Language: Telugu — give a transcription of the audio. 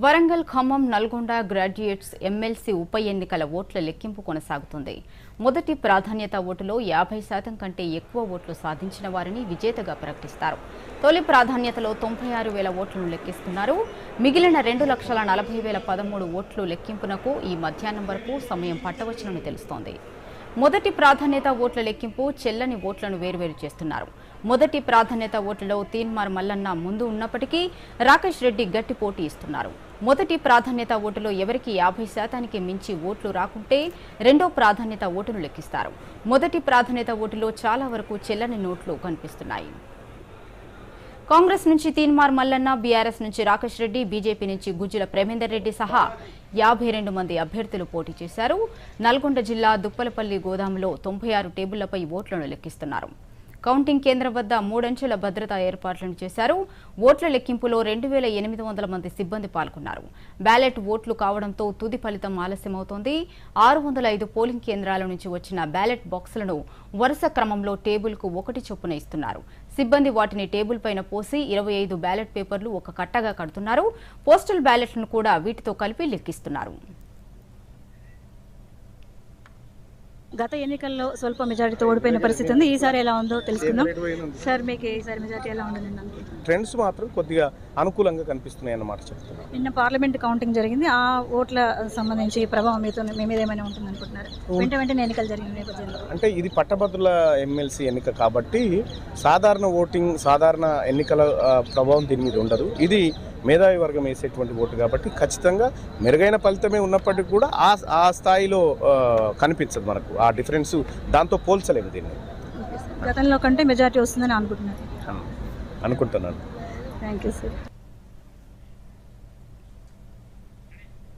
వరంగల్ ఖమ్మం నల్గొండ గ్రాడ్యుయేట్స్ ఎమ్మెల్సీ ఉప ఎన్నికల ఓట్ల లెక్కింపు కొనసాగుతుంది. మొదటి ప్రాధాన్యత ఓటులో యాభై శాతం కంటే ఎక్కువ ఓట్లు సాధించిన వారిని విజేతగా ప్రకటిస్తారు. తొలి ప్రాధాన్యతలో తొంభై ఆరు వేల ఓట్లను లెక్కిస్తున్నారు. మిగిలిన రెండు లక్షల నలభై వేల పదమూడు ఓట్లు లెక్కింపునకు ఈ మధ్యాహ్నం వరకు సమయం పట్టవచ్చునని తెలుస్తోంది. మొదటి ప్రాధాన్యత ఓట్ల లెక్కింపు చెల్లని ఓట్లను వేరువేరు చేస్తున్నారు. మొదటి ప్రాధాన్యత ఓట్లలో తీన్మార్ మల్లన్న ముందు ఉన్నప్పటికీ రాకేష్ రెడ్డి గట్టి పోటీ ఇస్తున్నారు. మొదటి ప్రాధాన్యత ఓటులో ఎవరికి యాభై శాతానికి మించి ఓట్లు రాకుంటే రెండో ప్రాధాన్యత ఓటును లెక్కిస్తారు. మొదటి ప్రాధాన్యత ఓటులో చాలా వరకు చెల్లని నోట్లు కనిపిస్తున్నాయి. కాంగ్రెస్ నుంచి తీన్మార్ మల్లన్న బీఆర్ఎస్ నుంచి రాకేష్ రెడ్డి బీజేపీ నుంచి గుజ్జుల ప్రేమేందర్ రెడ్డి సహా యాభై రెండు మంది అభ్యర్థులు పోటీ చేశారు. నల్గొండ జిల్లా దుప్పలపల్లి గోదాములో తొంభై ఆరు టేబుళ్ళపై ఓట్లను లెక్కిస్తున్నారు. కౌంటింగ్ కేంద్రం వద్ద మూడంచెల భద్రతా ఏర్పాట్లను చేశారు. ఓట్ల లెక్కింపులో రెండు వేల ఎనిమిది వందల మంది సిబ్బంది పాల్గొన్నారు. బ్యాలెట్ ఓట్లు కావడంతో తుది ఫలితం ఆలస్యమవుతోంది. ఆరు వందల ఐదు పోలింగ్ కేంద్రాల నుంచి వచ్చిన బ్యాలెట్ బాక్సులను వరుస క్రమంలో టేబుల్కు ఒకటి చొప్పున ఇస్తున్నారు. సిబ్బంది వాటిని టేబుల్ పైన పోసి ఇరవై ఐదు బ్యాలెట్ పేపర్లు ఒక కట్టగా కడుతున్నారు. పోస్టల్ బ్యాలెట్లను కూడా వీటితో కలిపి లెక్కిస్తున్నారు. గత ఎన్నికల్లో స్వల్ప మెజారిటీతో ఓడిపోయిన పరిస్థితి ఉంది. ఈసారి ఎలా ఉందో తెలుసుకుందాం. సార్ మీకు ఈసారి మెజారిటీ ఎలా ఉండదు ట్రెండ్స్ మాత్రం కొద్దిగా అనుకూలంగా కనిపిస్తున్నాయి అన్నమాట నిన్న పార్లమెంట్ కౌంటింగ్ జరిగింది. ఆ ఓట్ల సంబంధించి ప్రభావం మీతో మీ మీద ఏమైనా ఉంటుంది అనుకుంటున్నారు? వెంట వెంటనే ఎన్నికలు జరిగిన నేపథ్యంలో. అంటే ఇది పట్టభద్రుల ఎమ్మెల్సీ ఎన్నిక కాబట్టి సాధారణ ఓటింగ్ సాధారణ ఎన్నికల ప్రభావం దీని మీద ఉండదు. ఇది మేధావి వర్గం వేసేటువంటి ఓటు కాబట్టి ఖచ్చితంగా మెరుగైన ఫలితమే ఉన్నప్పటికీ కూడా ఆ ఆ స్థాయిలో కనిపించదు మనకు. ఆ డిఫరెన్స్ దాంతో పోల్చలేము దీన్ని. గతంలో కంటే మెజారిటీ వస్తుందని అనుకుంటున్నారు అనుకుంటున్నాను. Thank you sir.